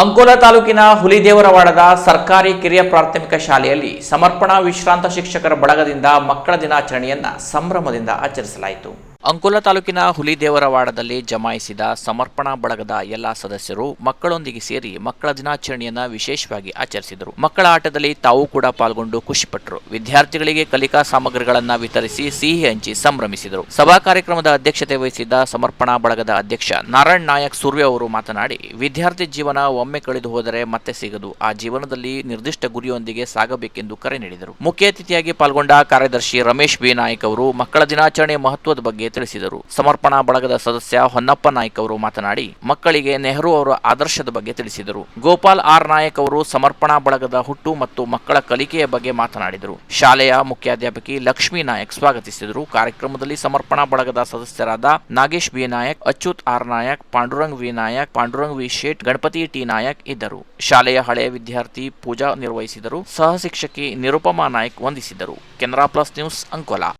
ಅಂಕೋಲಾ ತಾಲೂಕಿನ ಹುಲಿದೇವರವಾಡದ ಸರ್ಕಾರಿ ಕಿರಿಯ ಪ್ರಾಥಮಿಕ ಶಾಲೆಯಲ್ಲಿ ಸಮರ್ಪಣಾ ವಿಶ್ರಾಂತ ಶಿಕ್ಷಕರ ಬಳಗದಿಂದ ಮಕ್ಕಳ ದಿನಾಚರಣೆಯನ್ನ ಸಂಭ್ರಮದಿಂದ ಆಚರಿಸಲಾಯಿತು. ಅಂಕೋಲಾ ತಾಲೂಕಿನ ಹುಲಿದೇವರವಾಡದಲ್ಲಿ ಜಮಾಯಿಸಿದ ಸಮರ್ಪಣಾ ಬಳಗದ ಎಲ್ಲಾ ಸದಸ್ಯರು ಮಕ್ಕಳೊಂದಿಗೆ ಸೇರಿ ಮಕ್ಕಳ ದಿನಾಚರಣೆಯನ್ನು ವಿಶೇಷವಾಗಿ ಆಚರಿಸಿದರು. ಮಕ್ಕಳ ಆಟದಲ್ಲಿ ತಾವು ಕೂಡ ಪಾಲ್ಗೊಂಡು ಖುಷಿಪಟ್ಟರು ವಿದ್ಯಾರ್ಥಿಗಳಿಗೆ ಕಲಿಕಾ ಸಾಮಗ್ರಿಗಳನ್ನ ವಿತರಿಸಿ ಸಿಹಿ ಹಂಚಿ ಸಂಭ್ರಮಿಸಿದರು. ಸಭಾ ಕಾರ್ಯಕ್ರಮದ ಅಧ್ಯಕ್ಷತೆ ವಹಿಸಿದ್ದ ಸಮರ್ಪಣಾ ಬಳಗದ ಅಧ್ಯಕ್ಷ ನಾರಾಯಣ್ ನಾಯಕ್ ಸೂರ್ಯ ಅವರು ಮಾತನಾಡಿ, ವಿದ್ಯಾರ್ಥಿ ಜೀವನ ಒಮ್ಮೆ ಕಳೆದು ಹೋದರೆ ಮತ್ತೆ ಸಿಗದು, ಆ ಜೀವನದಲ್ಲಿ ನಿರ್ದಿಷ್ಟ ಗುರಿಯೊಂದಿಗೆ ಸಾಗಬೇಕೆಂದು ಕರೆ ನೀಡಿದರು. ಮುಖ್ಯ ಅತಿಥಿಯಾಗಿ ಪಾಲ್ಗೊಂಡ ಕಾರ್ಯದರ್ಶಿ ರಮೇಶ್ ಬಿ ನಾಯಕ್ ಅವರು ಮಕ್ಕಳ ದಿನಾಚರಣೆ ಮಹತ್ವದ ಬಗ್ಗೆ ತಿಳಿಸಿದರು. ಸಮರ್ಪಣಾ ಬಳಗದ ಸದಸ್ಯ ಹೊನ್ನಪ್ಪ ನಾಯ್ಕ ಅವರು ಮಾತನಾಡಿ, ಮಕ್ಕಳಿಗೆ ನೆಹರು ಅವರ ಆದರ್ಶದ ಬಗ್ಗೆ ತಿಳಿಸಿದರು. ಗೋಪಾಲ್ ಆರ್ ನಾಯಕ್ ಅವರು ಸಮರ್ಪಣಾ ಬಳಗದ ಹುಟ್ಟು ಮತ್ತು ಮಕ್ಕಳ ಕಲಿಕೆಯ ಬಗ್ಗೆ ಮಾತನಾಡಿದರು. ಶಾಲೆಯ ಮುಖ್ಯಾಧ್ಯಾಪಕಿ ಲಕ್ಷ್ಮೀ ನಾಯಕ್ ಸ್ವಾಗತಿಸಿದರು. ಕಾರ್ಯಕ್ರಮದಲ್ಲಿ ಸಮರ್ಪಣಾ ಬಳಗದ ಸದಸ್ಯರಾದ Nagesh B Nayak, Achyut R Nayak, Pandurang V Nayak, Pandurang V Shet, Ganapati T Nayak ಇದ್ದರು. ಶಾಲೆಯ ಹಳೆಯ ವಿದ್ಯಾರ್ಥಿ ಪೂಜಾ ನಿರ್ವಹಿಸಿದರು. ಸಹ ಶಿಕ್ಷಕಿ ನಿರುಪಮಾ ನಾಯಕ್ ವಂದಿಸಿದರು. Canara plus news Ankola.